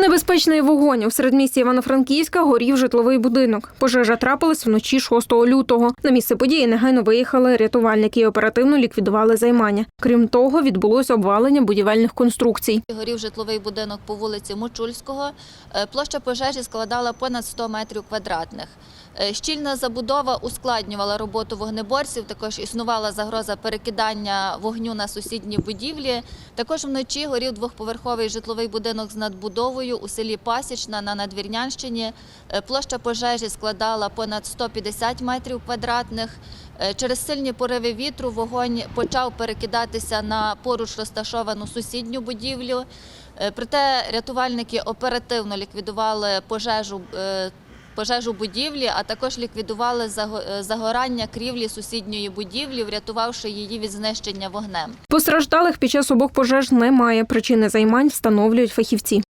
Небезпечний вогонь у середмісті Івано-Франківська горів житловий будинок. Пожежа трапилась вночі 6 лютого. На місце події негайно виїхали рятувальники і оперативно ліквідували займання. Крім того, відбулося обвалення будівельних конструкцій. Горів житловий будинок по вулиці Мочульського. Е, Площа пожежі складала понад 100 метрів квадратних. Е, Щільна забудова ускладнювала роботу вогнеборців. Також існувала загроза перекидання вогню на сусідні будівлі. Також вночі горів двохповерховий житловий будинок з надбудовою у селі Пасічна на Надвірнянщині. Е, Площа пожежі складала понад 150 метрів квадратних. Е, Через сильні пориви вітру вогонь почав перекидатися на поруч розташовану сусідню будівлю. Проте рятувальники оперативно ліквідували пожежу. Пожежу будівлі, а також ліквідували е, загорання крівлі сусідньої будівлі, врятувавши її від знищення вогнем. Постраждалих під час обох пожеж немає. Причини займань встановлюють фахівці.